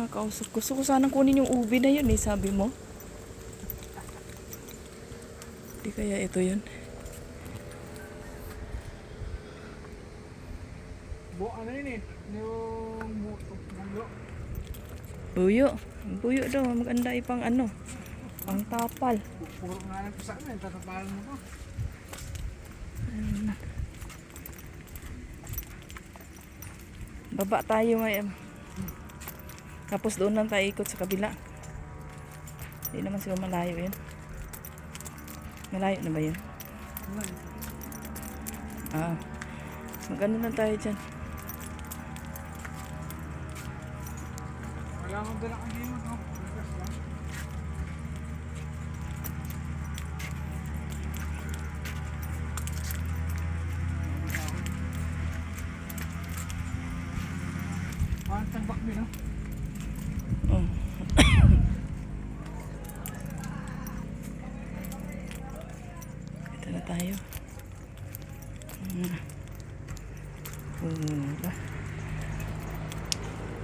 Mga kausap. Gusto ko sanang kunin yung ubi na yun eh, sabi mo. Di kaya ito yun. Bu ano yun eh? Yung buto. Buyo. Buyo daw. Maganda ipang ano. Pang tapal. Puro nga lang sa amin. Tatapalan mo ko. Baba tayo ngayon. Tapos doon lang tayo ikot sa kabila. Hindi naman siguro malayo yun. Malayo na ba yun? Ah. Magano lang tayo dyan. Wala akong dala kang limot. No? Bigas lang. Parang tambak din, no? Oh. Ito na tayo. Pula.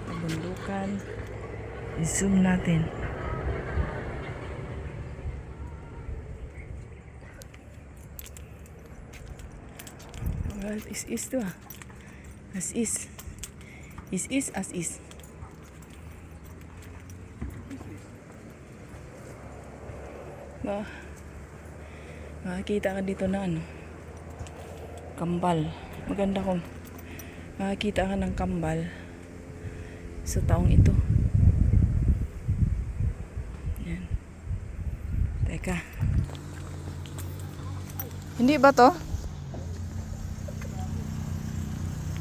Pabundukan. I-zoom natin. Well, is is to ah. As is. Is is as is. Ma makikita ka dito na ano kambal maganda kung makikita ka ng kambal sa taong ito yan teka hindi ba to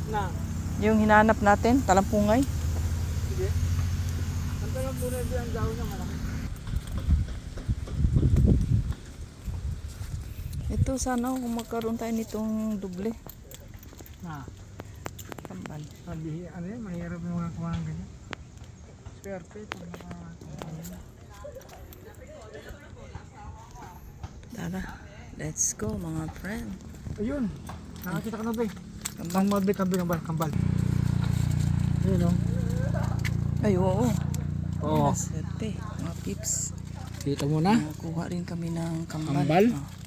Na. yung hinanap natin talampungay Sige. Ang din ang gawin ng malaki. Ito sana kung magkaroon tayo nitong doble Na. kambal Sabi, ano yun, mahirap yung mga kumahan ganyan. Swerte, pag naka... tara let's go mga friend Ayun, nakakita ka na ba eh? kambal mabit ang binabal, kambal. Ayun o. ay oo Oo. Swerte, mga pips. Kita mo na? Nakakuha rin kami ng kambal. Kambal? Oh.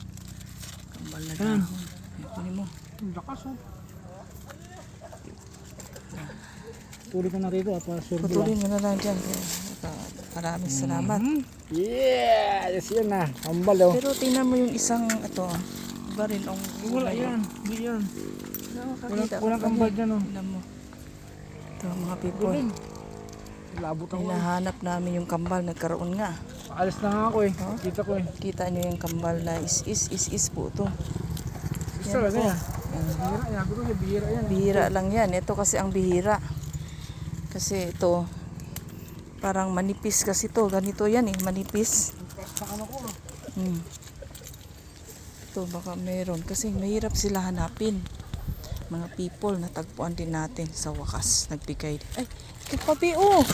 Kambal na Saan? dahon. Kunin mo. Ang lakas oh. Puli ka na rito at para surbo. Putulin mo na lang dyan. Maraming salamat. Mhm. Yeah! Yes, yan na. Kambal oh. Pero tingnan mo yung isang, ito, iba rin ang Wala yan. Hindi yan. Walang- walang ka kambal ba dyan, oh. Tingnan mo. Ito mga people. Labot eh. Hinahanap namin yung kambal. Nagkaroon nga. Alis na nga ako eh. Oh? Kita ko eh. Kita nyo yung kambal na is is is is po ito. Gusto talaga yan. Bihira yan. Sabi ko siya, bihira yan. Bihira lang yan. Ito kasi ang bihira. Kasi ito, parang manipis kasi to. Ganito yan eh, manipis. Ano ko. Hmm. Ito baka meron. Kasi mahirap sila hanapin. Mga people na tagpuan din natin sa wakas. Nagbigay. Ay, kay papi oh.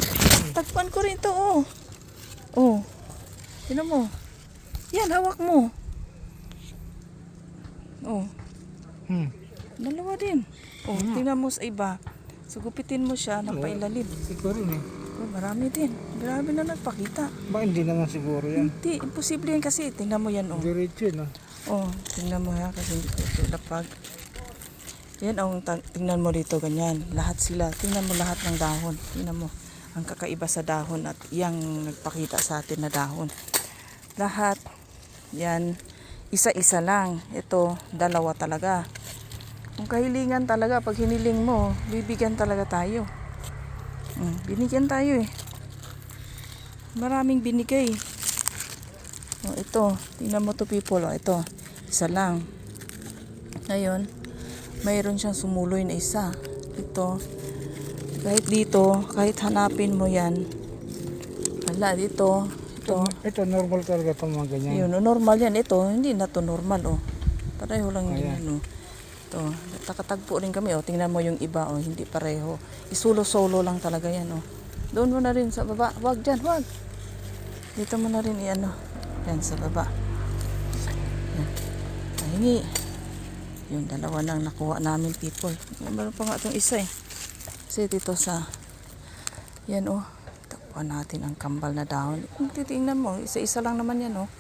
Tagpuan ko rin to oh. Oh. Tinan mo. Yan, hawak mo. Oh. Hmm. Dalawa din. Oh, tingnan mo sa iba. Sugupitin mo siya ng pailalim. Ikaw rin eh. Oh, marami din. Grabe na nagpakita. Ba hindi naman siguro yan. Hindi, imposible yan kasi. Tingnan mo yan, oh. Diretso yun ah. Oh, tingnan mo yan kasi hindi ko ito lapag. Yan ang ta- tingnan mo dito ganyan. Lahat sila. Tingnan mo lahat ng dahon. Tingnan mo ang kakaiba sa dahon at yang nagpakita sa atin na dahon. Lahat yan isa-isa lang. Ito dalawa talaga. Kung kahilingan talaga, pag hiniling mo, bibigyan talaga tayo. Mm, binigyan tayo eh. Maraming binigay. Oh, ito, tingnan mo to people, oh, ito. Isa lang. Ngayon, mayroon siyang sumuloy na isa. Ito. Kahit dito, kahit hanapin mo yan. Wala, dito. Ito. Ito normal talaga itong mga ganyan. Yun, oh, normal yan. Ito, hindi na to normal, oh. Pareho lang Ayan. yan, oh. Ito, nakatagpo rin kami, oh. Tingnan mo yung iba, oh. Hindi pareho. Isulo-solo lang talaga yan, oh. Doon mo na rin sa baba. Wag dyan, wag. Dito mo na rin i-ano. Yan, sa baba. Yan. Pahingi. Yung dalawa lang nakuha namin people. Meron pa nga itong isa eh. Kasi dito sa Yan oh. Takpan natin ang kambal na dahon. Kung titingnan mo, isa-isa lang naman yan oh.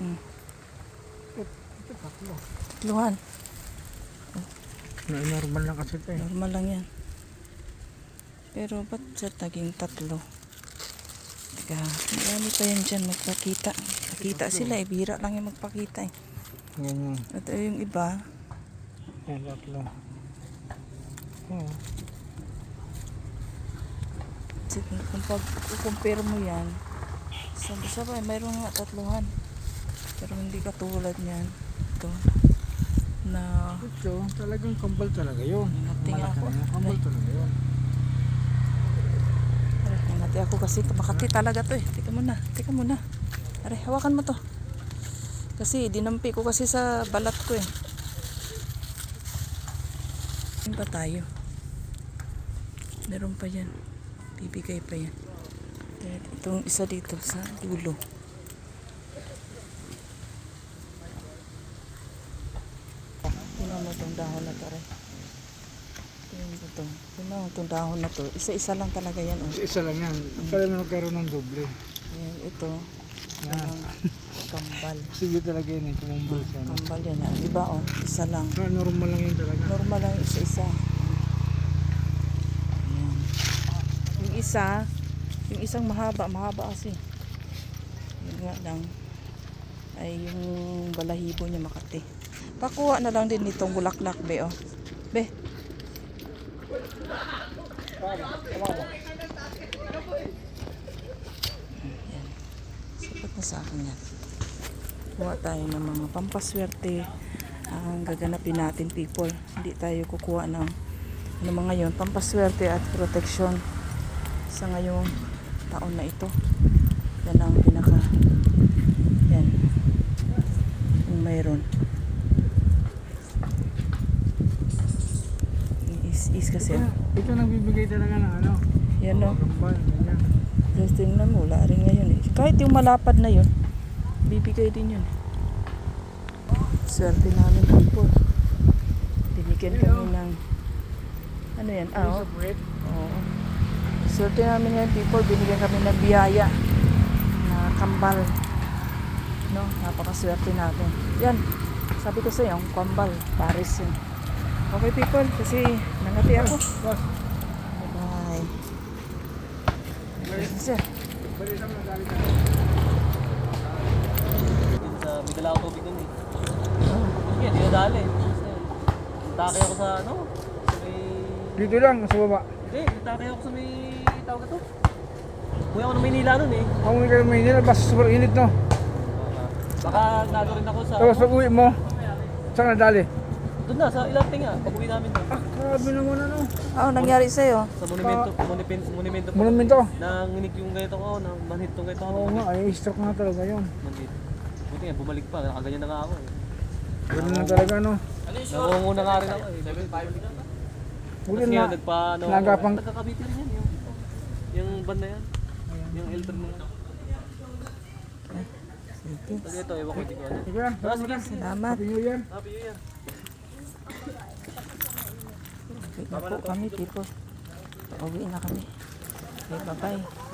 Mm. Tatluhan. Normal lang kasi ito eh. Normal lang yan. Pero ba't siya naging tatlo? Teka, marami pa yan dyan magpakita. Nakita sila eh, bira lang yung magpakita eh. Yung, At yung iba, yan tatlo. Oo. sige, kung pag compare mo yan, sabi sabay, mayroon nga tatluhan. Pero hindi katulad niyan. Ito, na Ito, talagang kambal talaga yun. Malaki ako. Kambal talaga yun. Ingati ako kasi makati talaga to eh. Teka muna, teka muna. Aray, hawakan mo to. Kasi dinampi ko kasi sa balat ko eh. Saan ba tayo? Meron pa yan. Bibigay pa yan. Kaya Itong isa dito sa dulo. Tingnan mo itong dahon na to. Tingnan mo ito. Tingnan mo itong dahon na to. Isa-isa lang talaga yan. Oh. Isa lang yan. Kaya na nagkaroon ng doble. Ayan, ito. Yan. Kambal. Sige talaga yun eh, kumumbal siya. Kambal yan. ah. Di ba oh? Isa lang. Na normal lang yun talaga. Normal lang yung isa-isa. Ayan. Yung isa, yung isang mahaba, mahaba kasi. Yun nga lang. Ay yung balahibo niya makati. Pakuha na lang din nitong bulaklak, be, oh. Be. Ayan. Sapat na sa akin yan. Kuha tayo ng mga pampaswerte ang gaganapin natin people. Hindi tayo kukuha ng ano mga yon pampaswerte at protection sa ngayong taon na ito. Yan ang pinaka yan yung mayroon. Is, is kasi. Ito, ito nagbibigay talaga ng ano. Yan ganyan. Just tingnan mo, wala rin ngayon eh. Kahit yung malapad na yun, bibigay din yun. Swerte namin people. Binigyan kami ng, ano yan, ah, oh. Oo. Swerte namin ngayon people, binigyan kami ng biyaya na kambal. No, napakaswerte natin. Yan, sabi ko sa'yo, ang kambal, Paris yun. Okay people, kasi nangati ako. Bye-bye. Sir. ka. Dito sa may dala ako tubig dun eh. Sige, di nadali. Natake ako sa ano? Sa may... Dito lang, sa baba. Hindi, natake ako sa may... Tawag ka to? Kuya ako ng Maynila nun eh. Ako may kayo Maynila, basta super init no. Baka nado rin ako sa... Tapos pag uwi mo, saan nadali? Doon na, sa ilang tinga. Pag uwi namin doon. Ah, grabe naman ano. Ano nangyari sa'yo? Sa monumento, monumento, monumento po. Monumento. Nanginig yung ganito ko, nang manhit tong ganito Oo ako. nga, ay stroke nga talaga yun. Manhit. Buti nga, bumalik pa. Nakaganyan na nga ako eh. Ganun na talaga no. Nangunguna nga rin ako eh. Buti Kasi na, nagpa... Ano, nagapang- Nagkakabiti rin yan. Yung, yung band na yan. Yung elder mo. Sige. Kasi ito, ewan ko hindi ko sige na, Ah. Salamat. Happy New Year. Happy New Year. Na po kami, people. Uwi na kami. Okay, bye-bye.